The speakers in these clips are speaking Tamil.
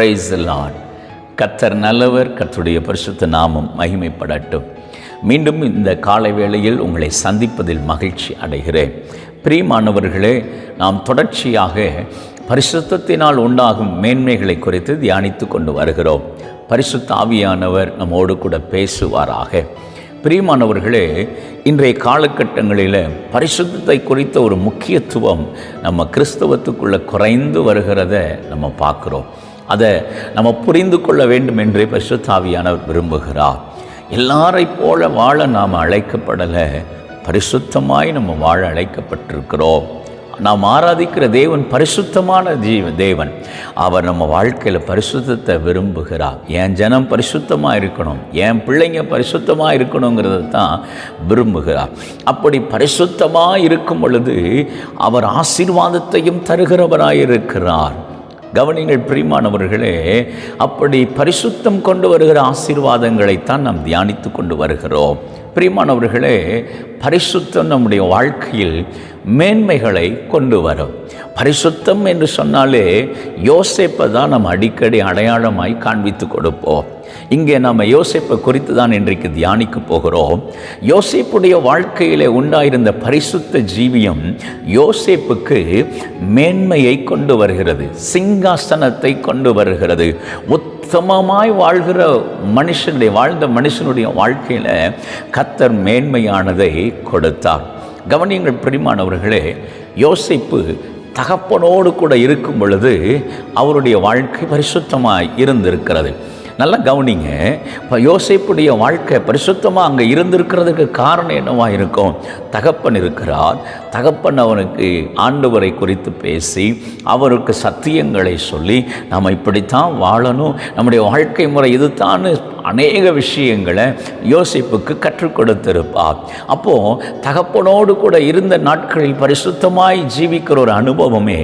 பிரைஸ் லார்ட் கத்தர் நல்லவர் கத்துடைய பரிசுத்த நாமம் மகிமைப்படட்டும். மீண்டும் இந்த காலை வேளையில் உங்களை சந்திப்பதில் மகிழ்ச்சி அடைகிறேன். பிரியமானவர்களே நாம் தொடர்ச்சியாக பரிசுத்தத்தினால் உண்டாகும் மேன்மைகளை குறித்து தியானித்து கொண்டு வருகிறோம். பரிசுத்த ஆவியானவர் நம்மோடு கூட பேசுவாராக. பிரியமானவர்களே இன்றைய காலகட்டங்களில் பரிசுத்தத்தை குறித்த ஒரு முக்கியத்துவம் நம்ம கிறிஸ்தவத்துக்குள்ளே குறைந்து வருகிறத நம்ம பார்க்குறோம். அதை நம்ம புரிந்து கொள்ள வேண்டும் என்றே பரிசுத்தாவியானவர் விரும்புகிறார். எல்லாரை போல வாழ நாம் அழைக்கப்படலை பரிசுத்தமாய் நம்ம வாழ அழைக்கப்பட்டிருக்கிறோம். நாம் ஆராதிக்கிற தேவன் பரிசுத்தமான ஜீவ தேவன். அவர் நம்ம வாழ்க்கையில் பரிசுத்தத்தை விரும்புகிறார். என் ஜனம் பரிசுத்தமாக இருக்கணும் என் பிள்ளைங்க பரிசுத்தமாக இருக்கணுங்கிறத தான் விரும்புகிறார். அப்படி பரிசுத்தமாக இருக்கும் பொழுது அவர் ஆசீர்வாதத்தையும் தருகிறவராயிருக்கிறார். கவனிங்கள் பிரிமானவர்களே அப்படி பரிசுத்தம் கொண்டு வருகிற ஆசீர்வாதங்களைத்தான் நாம் தியானித்து கொண்டு வருகிறோம். பிரியமானவர்களே பரிசுத்தம் நம்முடைய வாழ்க்கையில் மேன்மைகளை கொண்டு வரும். பரிசுத்தம் என்று சொன்னாலே யோசிப்பை தான் நம்ம அடிக்கடி அடையாளமாய் காண்பித்து கொடுப்போம். இங்கே நாம் யோசிப்பை குறித்து தான் இன்றைக்கு தியானிக்க போகிறோம். யோசேப்புடைய வாழ்க்கையிலே உண்டாயிருந்த பரிசுத்த ஜீவியம் யோசேப்புக்கு மேன்மையை கொண்டு வருகிறது சிங்காசனத்தை கொண்டு வருகிறது. உத்தமமாய் வாழ்கிற மனுஷனுடைய வாழ்ந்த மனுஷனுடைய வாழ்க்கையில் கத்தர் மேன்மையானதை கொடுத்தார். கவனியங்கள் பிரிமானவர்களே யோசிப்பு தகப்பனோடு கூட இருக்கும் பொழுது அவருடைய வாழ்க்கை பரிசுத்தமாய் இருந்திருக்கிறது. நல்லா கவனிங்க. இப்போ யோசிப்புடைய வாழ்க்கை பரிசுத்தமாக அங்கே இருந்திருக்கிறதுக்கு காரணம் என்னவாக இருக்கும்? தகப்பன் இருக்கிறார். தகப்பன் அவனுக்கு ஆண்டவரை குறித்து பேசி அவருக்கு சத்தியங்களை சொல்லி நாம் இப்படித்தான் வாழணும். நம்முடைய வாழ்க்கை முறை இதுதான் அநேக விஷயங்களை யோசிப்புக்கு கற்றுக் கொடுத்திருப்பார். அப்போது தகப்பனோடு கூட இருந்த நாட்களில் பரிசுத்தமாய் ஜீவிக்கிற ஒரு அனுபவமே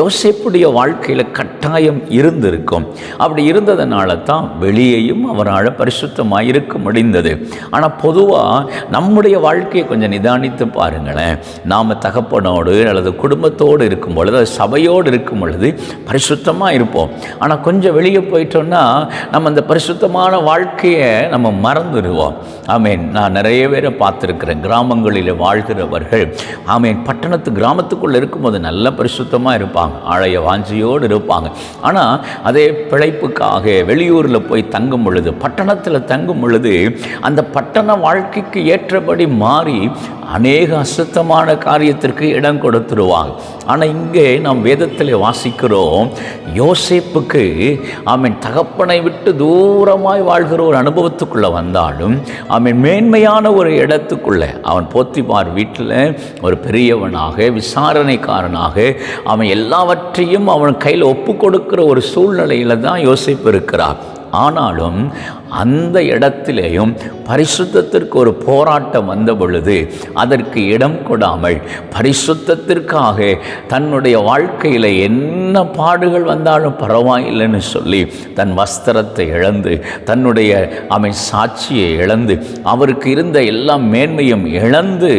யோசிப்புடைய வாழ்க்கையில் கட்டாயம் இருந்திருக்கும். அப்படி இருந்ததுனால தான் வெளியையும் அவரால் பரிசுத்தமாக இருக்க முடிந்தது ஆனால் பொதுவாக நம்முடைய வாழ்க்கையை கொஞ்சம் நிதானித்து பாருங்களேன். நாம் தகப்பனோடு அல்லது குடும்பத்தோடு இருக்கும் பொழுது அது சபையோடு இருக்கும் பொழுது பரிசுத்தமாக இருப்போம் ஆனால் கொஞ்சம் வெளியே போயிட்டோம்னா நம்ம அந்த பரிசுத்தமான வாழ்க்கையை நம்ம மறந்துடுவோம். ஆமீன். நான் நிறைய பேரை பார்த்துருக்குறேன். கிராமங்களில் வாழ்கிறவர்கள். ஆமீன். பட்டணத்து கிராமத்துக்குள்ளே இருக்கும்போது நல்ல பரிசுத்தமாக இருப்பாங்க. ஆழைய வாஞ்சியோடு இருப்பாங்க. ஆனால் அதே பிழைப்புக்காக வெளியூர் வெளியூரில் போய் தங்கும் பொழுது பட்டணத்தில் தங்கும் பொழுது அந்த பட்டண வாழ்க்கைக்கு ஏற்றபடி மாறி அநேக அசுத்தமான காரியத்திற்கு இடம் கொடுத்துருவாங்க. ஆனால் இங்கே நாம் வேதத்தில் வாசிக்கிறோம் யோசேப்புக்கு அவன் தகப்பனை விட்டு தூரமாய் வாழ்கிற ஒரு அனுபவத்துக்குள்ளே வந்தாலும் அவன் மேன்மையான ஒரு இடத்துக்குள்ளே அவன் போத்திபார் வீட்டில் ஒரு பெரியவனாக விசாரணைக்காரனாக அவன் எல்லாவற்றையும் அவன் கையில் ஒப்பு கொடுக்கிற ஒரு சூழ்நிலையில் தான் யோசிப்பு இருக்கிறார். ஆனாலும் அந்த இடத்திலேயும் பரிசுத்தத்திற்கு ஒரு போராட்டம் வந்த பொழுது அதற்கு இடம் கொடாமல் பரிசுத்தத்திற்காக தன்னுடைய வாழ்க்கையில் என்ன பாடுகள் வந்தாலும் பரவாயில்லைன்னு சொல்லி தன் வஸ்திரத்தை இழந்து தன்னுடைய அவன் சாட்சியை இழந்து அவருக்கு இருந்த எல்லா மேன்மையும் இழந்து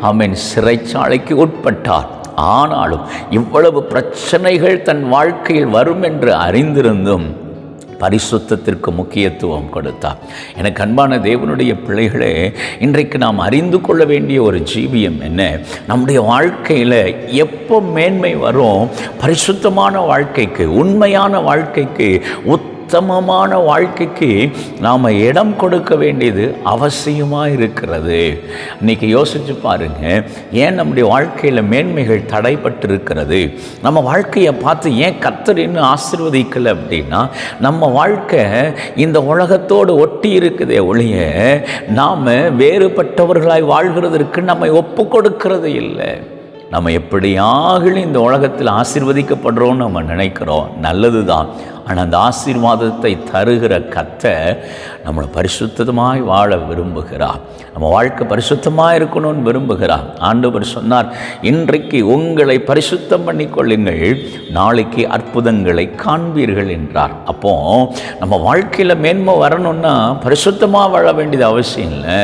அவன் சிறைச்சாலைக்கு உட்பட்டார். ஆனாலும் இவ்வளவு பிரச்சனைகள் தன் வாழ்க்கையில் வரும் என்று அறிந்திருந்தும் பரிசுத்தத்திற்கு முக்கியத்துவம் கொடுத்தார். எனக்கு அன்பான தேவனுடைய பிள்ளைகளே இன்றைக்கு நாம் அறிந்து கொள்ள வேண்டிய ஒரு ஜீவியம் என்ன? நம்முடைய வாழ்க்கையில் எப்போ மேன்மை வரும்? பரிசுத்தமான வாழ்க்கைக்கு உண்மையான வாழ்க்கைக்கு உத் உத்தமமான வாழ்க்கைக்கு நாம் இடம் கொடுக்க வேண்டியது அவசியமாக இருக்கிறது. இன்றைக்கி யோசித்து பாருங்கள் ஏன் நம்முடைய வாழ்க்கையில் மேன்மைகள் தடைப்பட்டு இருக்கிறது நம்ம வாழ்க்கையை பார்த்து ஏன் கத்தரின்னு ஆசிர்வதிக்கலை அப்படின்னா நம்ம வாழ்க்கை இந்த உலகத்தோடு ஒட்டி இருக்குதே ஒழிய நாம் வேறுபட்டவர்களாய் வாழ்கிறதற்கு நம்மை ஒப்பு கொடுக்கிறது இல்லை. நம்ம எப்படியாக இந்த உலகத்தில் ஆசிர்வதிக்கப்படுறோம்னு நம்ம நினைக்கிறோம். நல்லது தான் ஆனால் அந்த ஆசீர்வாதத்தை தருகிற கத்தை நம்மளை பரிசுத்தமாய் வாழ விரும்புகிறார். நம்ம வாழ்க்கை பரிசுத்தமாக இருக்கணும்னு விரும்புகிறார். ஆண்டவர் சொன்னார் இன்றைக்கு உங்களை பரிசுத்தம் பண்ணிக்கொள்ளுங்கள் நாளைக்கு அற்புதங்களை காண்பீர்கள் என்றார். அப்போ நம்ம வாழ்க்கையில் மேன்மை வரணும்னா பரிசுத்தமாக வாழ வேண்டியது அவசியம் இல்லை.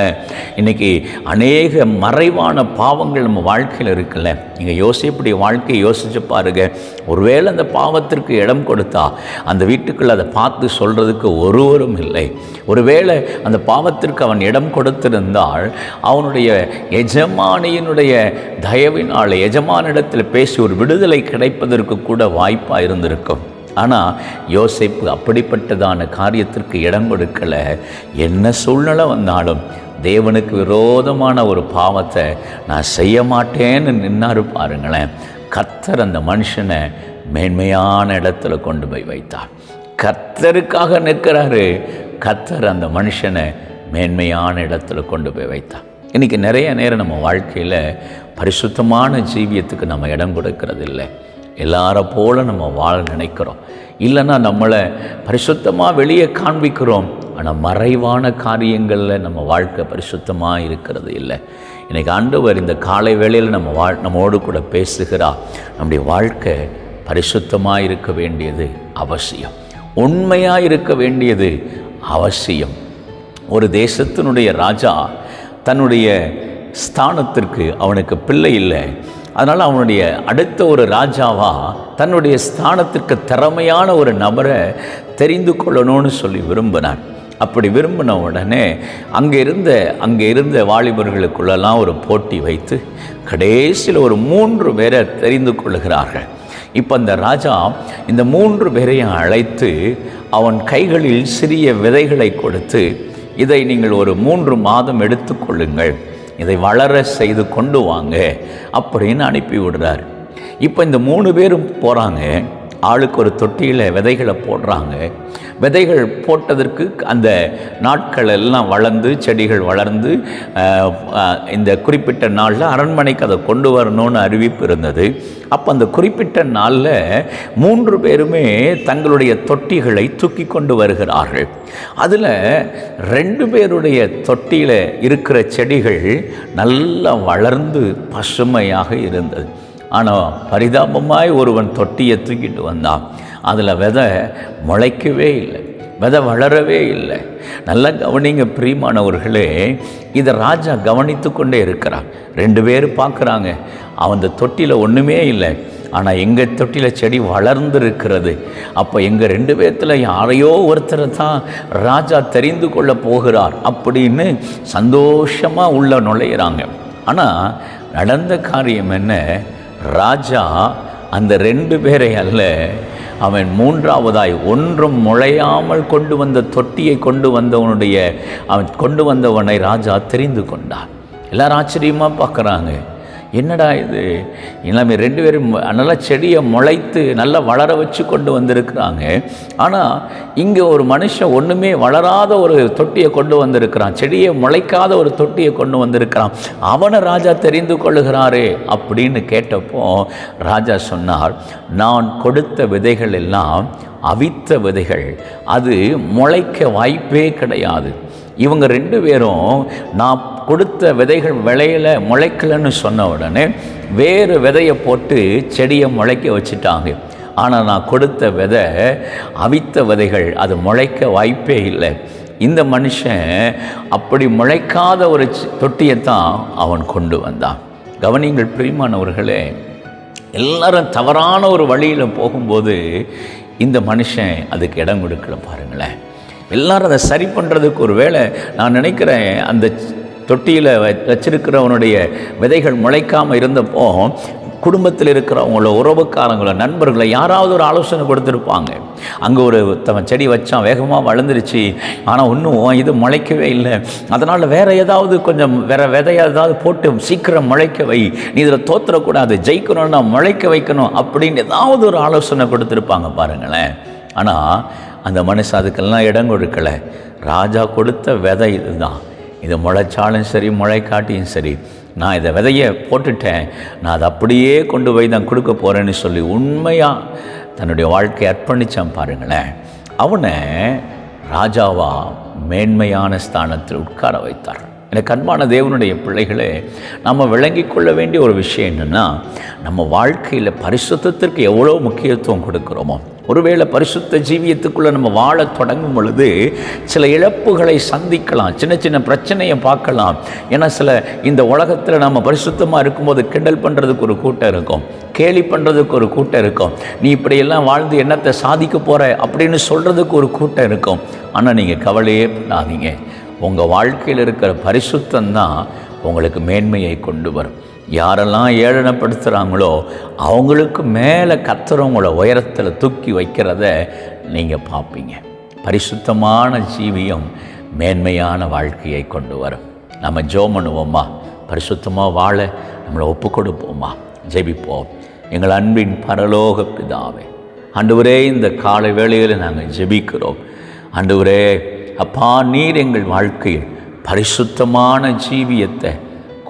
இன்றைக்கி அநேக மறைவான பாவங்கள் நம்ம வாழ்க்கையில் இருக்குல்ல. நீங்கள் யோசிப்புடைய வாழ்க்கையை யோசிச்சு பாருங்க. ஒருவேளை அந்த பாவத்திற்கு இடம் கொடுத்தா அந்த வீட்டுக்குள்ள அதை பார்த்து சொல்கிறதுக்கு ஒருவரும் இல்லை. ஒருவேளை அந்த பாவத்திற்கு அவன் இடம் கொடுத்திருந்தால் அவனுடைய எஜமானியினுடைய தயவினால் எஜமானிடத்தில் பேசி ஒரு விடுதலை கிடைப்பதற்கு கூட வாய்ப்பாக இருந்திருக்கும். ஆனால் யோசிப்பு அப்படிப்பட்டதான காரியத்திற்கு இடம் கொடுக்கலை. என்ன சூழ்நிலை வந்தாலும் தேவனுக்கு விரோதமான ஒரு பாவத்தை நான் செய்ய மாட்டேன்னு நின்னாரு பாருங்களேன். கர்த்தர் அந்த மனுஷனை மேன்மையான இடத்துல கொண்டு போய் வைத்தார். கர்த்தருக்காக நிற்கிறாரு. கர்த்தர் அந்த மனுஷனை மேன்மையான இடத்துல கொண்டு போய் வைத்தார். இன்றைக்கி நிறைய நேரம் நம்ம வாழ்க்கையில் பரிசுத்தமான ஜீவியத்துக்கு நம்ம இடம் கொடுக்கறது இல்லை எல்லார போல நம்ம வாழ நினைக்கிறோம். இல்லைன்னா நம்மளை பரிசுத்தமாக வெளியே காண்பிக்கிறோம். ஆனால் மறைவான காரியங்களில் நம்ம வாழ்க்கை பரிசுத்தமாக இருக்கிறது இல்லை. இன்றைக்கி ஆண்டவர் இந்த காலை வேளையில் நம்ம வாழ் நம்மோடு கூட பேசுகிறா நம்முடைய வாழ்க்கை பரிசுத்தமாக இருக்க வேண்டியது அவசியம். உண்மையாக இருக்க வேண்டியது அவசியம். ஒரு தேசத்தினுடைய ராஜா தன்னுடைய ஸ்தானத்திற்கு அவனுக்கு பிள்ளை இல்லை. அதனால் அவனுடைய அடுத்த ஒரு ராஜாவா தன்னுடைய ஸ்தானத்திற்கு திறமையான ஒரு நபரை தெரிந்து கொள்ளணும்னு சொல்லி விரும்பினான் அப்படி விரும்பின உடனே அங்கே இருந்த அங்கே இருந்த வாலிபர்களுக்குள்ளெல்லாம் ஒரு போட்டி வைத்து கடைசியில் ஒரு மூன்று பேரை தெரிந்து கொள்கிறார்கள். இப்போ அந்த ராஜா இந்த மூன்று பேரையும் அழைத்து அவன் கைகளில் சிறிய விதைகளை கொடுத்து இதை நீங்கள் ஒரு மூன்று மாதம் எடுத்துக்கொள்ளுங்கள் இதை வளர செய்து கொண்டு வாங்க. அப்படின்னு அனுப்பி விடுறார் இப்போ இந்த மூணு பேரும் போகிறாங்க ஆளுக்கு ஒரு தொட்டியில் விதைகளை போடுறாங்க. விதைகள் போட்டதற்கு அந்த நாட்கள் எல்லாம் வளர்ந்து செடிகள் வளர்ந்து இந்த குறிப்பிட்ட நாளில் அரண்மனைக்கு அதை கொண்டு வரணும்னு அறிவிப்பு இருந்தது. அப்போ அந்த குறிப்பிட்ட நாளில் மூன்று பேருமே தங்களுடைய தொட்டிகளை தூக்கி கொண்டு வருகிறார்கள். அதில் ரெண்டு பேருடைய தொட்டியில் இருக்கிற செடிகள் நல்லா வளர்ந்து பசுமையாக இருந்தது. ஆனால் பரிதாபமாய் ஒருவன் தொட்டியை தூக்கிட்டு வந்தான். அதில் விதை முளைக்கவே இல்லை விதை வளரவே இல்லை. நல்லா கவனிங்க பிரியமானவர்களே இதை ராஜா கவனித்து கொண்டே இருக்கிறான். ரெண்டு பேர் பார்க்குறாங்க அவன் அந்த தொட்டியில் ஒன்றுமே இல்லை. ஆனால் எங்கள் தொட்டியில் செடி வளர்ந்துருக்கிறது. அப்போ எங்கள் ரெண்டு பேர்த்தில் யாரையோ ஒருத்தரை தான் ராஜா தெரிந்து கொள்ள போகிறார் அப்படின்னு சந்தோஷமாக உள்ள நுழையிறாங்க. ஆனால் நடந்த காரியம் என்ன? ராஜா அந்த ரெண்டு பேரை அல்ல அவன் மூன்றாவதாய் ஒன்றும் முளையாமல் கொண்டு வந்த தொட்டியை கொண்டு வந்தவனுடைய அவன் கொண்டு வந்தவனை ராஜா தெரிந்து கொண்டான். எல்லாரும் ஆச்சரியமாக பார்க்குறாங்க. என்னடா இது? எல்லாமே ரெண்டு பேரும் நல்லா செடியை முளைத்து நல்லா வளர வச்சு கொண்டு வந்திருக்கிறாங்க. ஆனால் இங்கே ஒரு மனுஷன் ஒன்றுமே வளராத ஒரு தொட்டியை கொண்டு வந்திருக்கிறான். செடியை முளைக்காத ஒரு தொட்டியை கொண்டு வந்திருக்கிறான். அவனை ராஜா தெரிந்து கொள்ளுகிறாரே அப்படின்னு கேட்டப்போ ராஜா சொன்னார் நான் கொடுத்த விதைகள் எல்லாம் அவித்த விதைகள். அது முளைக்க வாய்ப்பே கிடையாது. இவங்க ரெண்டு பேரும் நான் கொடுத்த விதைகள் விளையல முளைக்கலன்னு சொன்ன உடனே வேறு விதையை போட்டு செடியை முளைக்க வச்சுட்டாங்க. ஆனால் நான் கொடுத்த விதை அவித்த விதைகள் அது முளைக்க வாய்ப்பே இல்லை. இந்த மனுஷன் அப்படி முளைக்காத ஒரு தொட்டியை தொட்டியைத்தான் அவன் கொண்டு வந்தான். கவனிங்கள் பிரியமானவர்களே எல்லாரும் தவறான ஒரு வழியில் போகும்போது இந்த மனுஷன் அதுக்கு இடம் கொடுக்கல பாருங்களேன். எல்லாரும் அதை சரி பண்ணுறதுக்கு ஒரு வேளை நான் நினைக்கிறேன் அந்த தொட்டியில் வச்சிருக்கிறவனுடைய விதைகள் முளைக்காமல் இருந்தப்போ குடும்பத்தில் இருக்கிறவங்கள உறவுக்காரங்களோ நண்பர்களை யாராவது ஒரு ஆலோசனை கொடுத்துருப்பாங்க. அங்கே ஒரு தவன் செடி வச்சான் வேகமாக வளர்ந்துருச்சு. ஆனால் ஒன்றும் இது முளைக்கவே இல்லை. அதனால் வேறு ஏதாவது கொஞ்சம் வேறு விதைய ஏதாவது போட்டு சீக்கிரம் முளைக்க வை. நீ இதில் தோத்துறக்கூடாது. ஜெயிக்கணும்னா முளைக்க வைக்கணும் அப்படின்னு ஏதாவது ஒரு ஆலோசனை கொடுத்துருப்பாங்க பாருங்களேன். ஆனால் அந்த மனுஷன் அதுக்கெல்லாம் இடம் கொடுக்கலை. ராஜா கொடுத்த விதை இதுதான். இது முளைச்சாலும் சரி முளைக்காட்டியும் சரி நான் இதை விதையை போட்டுட்டேன். நான் அதை அப்படியே கொண்டு போய் தான் கொடுக்க போகிறேன்னு சொல்லி உண்மையாக தன்னுடைய வாழ்க்கையை அர்ப்பணித்தான் பாருங்களேன். அவனை ராஜாவா மேன்மையான ஸ்தானத்தில் உட்கார வைத்தார். எனக்கு அன்பான தேவனுடைய பிள்ளைகளே நம்ம விளங்கி கொள்ள வேண்டிய ஒரு விஷயம் என்னென்னா நம்ம வாழ்க்கையில் பரிசுத்தத்திற்கு எவ்வளோ முக்கியத்துவம் கொடுக்குறோமோ ஒருவேளை பரிசுத்த ஜீவியத்துக்குள்ளே நம்ம வாழ தொடங்கும் பொழுது சில இழப்புகளை சந்திக்கலாம் சின்ன சின்ன பிரச்சனையை பார்க்கலாம். ஏன்னா சில இந்த உலகத்தில் நம்ம பரிசுத்தமாக இருக்கும்போது கிண்டல் பண்ணுறதுக்கு ஒரு கூட்டம் இருக்கும் கேலி பண்ணுறதுக்கு ஒரு கூட்டம் இருக்கும். நீ இப்படியெல்லாம் வாழ்ந்து என்னத்தை சாதிக்க போகிற அப்படின்னு சொல்கிறதுக்கு ஒரு கூட்டம் இருக்கும். ஆனால் நீங்கள் கவலையே பண்ணாதீங்க உங்கள் வாழ்க்கையில் இருக்கிற பரிசுத்தம் தான் உங்களுக்கு மேன்மையை கொண்டு வரும். யாரெல்லாம் ஏளனப்படுத்துகிறாங்களோ அவங்களுக்கு மேலே கத்துறவங்கள உயரத்தில் தூக்கி வைக்கிறத நீங்கள் பார்ப்பீங்க. பரிசுத்தமான ஜீவியம் மேன்மையான வாழ்க்கையை கொண்டு வரும். நம்ம ஜோ பண்ணுவோமா? பரிசுத்தமாக வாழ நம்மளை ஒப்பு கொடுப்போமா ஜெபிப்போம். எங்கள் அன்பின் பரலோக பிதாவே ஆண்டவரே இந்த காலை வேளையில் நாங்கள் ஜெபிக்கிறோம். ஆண்டவரே அப்பா நீர் எங்கள் வாழ்க்கையில் பரிசுத்தமான ஜீவியத்தை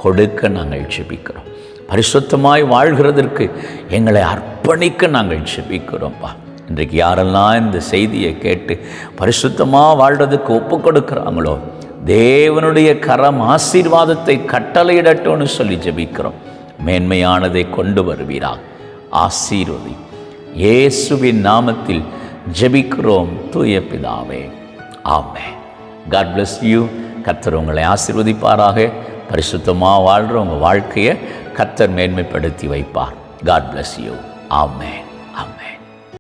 கொடுக்க நாங்கள் ஜெபிக்கிறோம். பரிசுத்தமாய் வாழ்கிறதற்கு எங்களை அர்ப்பணிக்க நாங்கள் ஜெபிக்கிறோம்ப்பா இன்றைக்கு யாரெல்லாம் இந்த செய்தியை கேட்டு பரிசுத்தமாக வாழ்கிறதுக்கு ஒப்பு கொடுக்குறாங்களோ தேவனுடைய கரம் ஆசீர்வாதத்தை கட்டளையிடட்டும்னு சொல்லி ஜெபிக்கிறோம். மேன்மையானதை கொண்டு வருவீரா. ஆசீர்வதி. இயேசுவின் நாமத்தில் ஜெபிக்கிறோம் தூய பிதாவே. ஆமே காட் பிளஸ் யூ கர்த்தர் உங்களை ஆசீர்வதிப்பாராக. பரிசுத்தமாக வாழ்கிற உங்கள் வாழ்க்கையை கத்தர் மேன்மைப்படுத்தி வைப்பார். காட் பிளஸ் யூ ஆமே